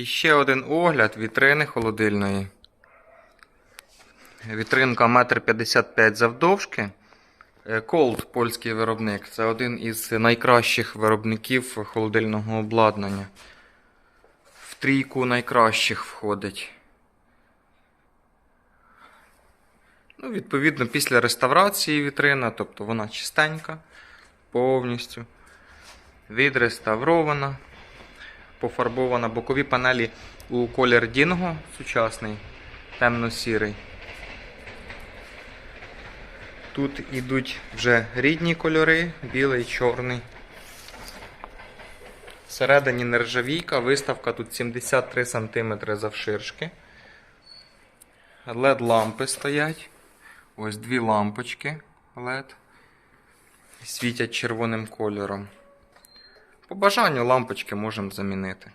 І ще один огляд вітрини холодильної. Вітринка 1,55 м завдовжки. Е, Colt, польський виробник. Це один із найкращих виробників холодильного обладнання. В трійку найкращих входить. Ну, відповідно, після реставрації вітрина, тобто вона чистенька повністю. Відреставрована. Пофарбована бокові панелі у колір Дінго сучасний, темно-сірий. Тут ідуть вже рідні кольори, білий, чорний. Всередині нержавійка, виставка тут 73 см завширшки. LED лампи стоять. Ось дві лампочки LED. Світять червоним кольором. По бажанню лампочки можемо замінити.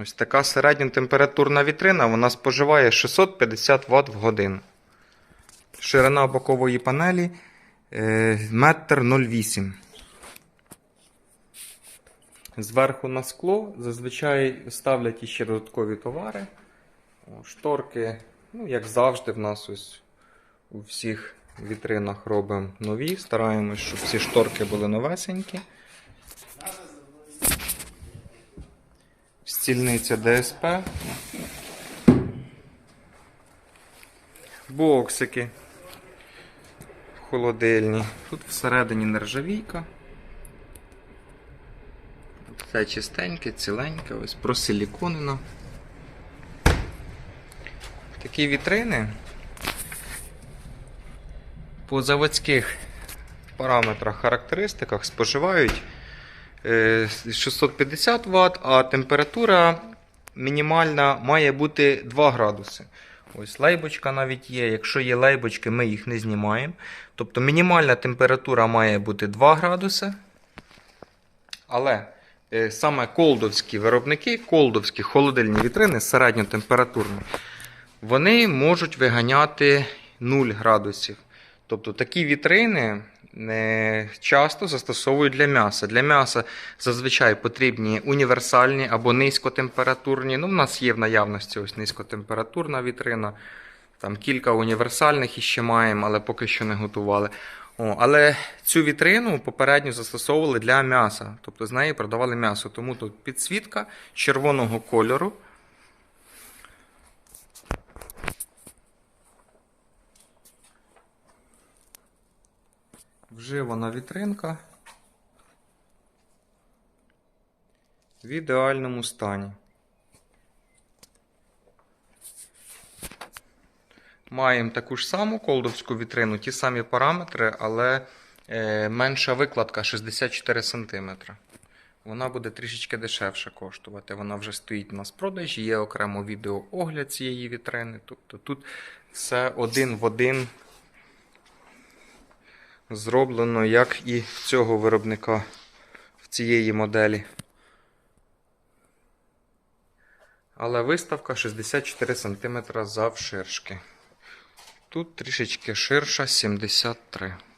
Ось така середньотемпературна вітрина, вона споживає 650 Вт в годину. Ширина бокової панелі е, 1,08 м. Зверху на скло зазвичай ставлять іще додаткові товари. Шторки, ну, як завжди, в нас ось у всіх вітринах робимо нові. Стараємось, щоб всі шторки були новесенькі. Стільниця ДСП. Боксики. Холодильні. Тут всередині нержавійка. Все чистеньке, ціленьке, ось просиліконено. Такі вітрини по заводських параметрах, характеристиках споживають 650 Вт, а температура мінімальна має бути 2 градуси. Ось лейбочка навіть є. Якщо є лейбочки, ми їх не знімаємо. Тобто мінімальна температура має бути 2 градуси. Але е, саме колдовські виробники, колдовські холодильні вітрини середньотемпературні, вони можуть виганяти 0 градусів. Тобто такі вітрини е, часто застосовують для м'яса. Для м'яса зазвичай потрібні універсальні або низькотемпературні. Ну, в нас є в наявності ось низькотемпературна вітрина. Там кілька універсальних іще маємо, але поки що не готували. О, але цю вітрину попередньо застосовували для м'яса. Тобто з неї продавали м'ясо. Тому тут підсвітка червоного кольору. Вживана вітринка в ідеальному стані. Маємо таку ж саму колдовську вітрину, ті самі параметри, але е, менша викладка 64 см. Вона буде трішечки дешевше коштувати. Вона вже стоїть у нас продажі, є окремо відеоогляд цієї вітрини. Тобто тут все один в один зроблено, як і в цього виробника в цієї моделі. Але виставка 64 см завширшки. Тут трішечки ширша 73 см.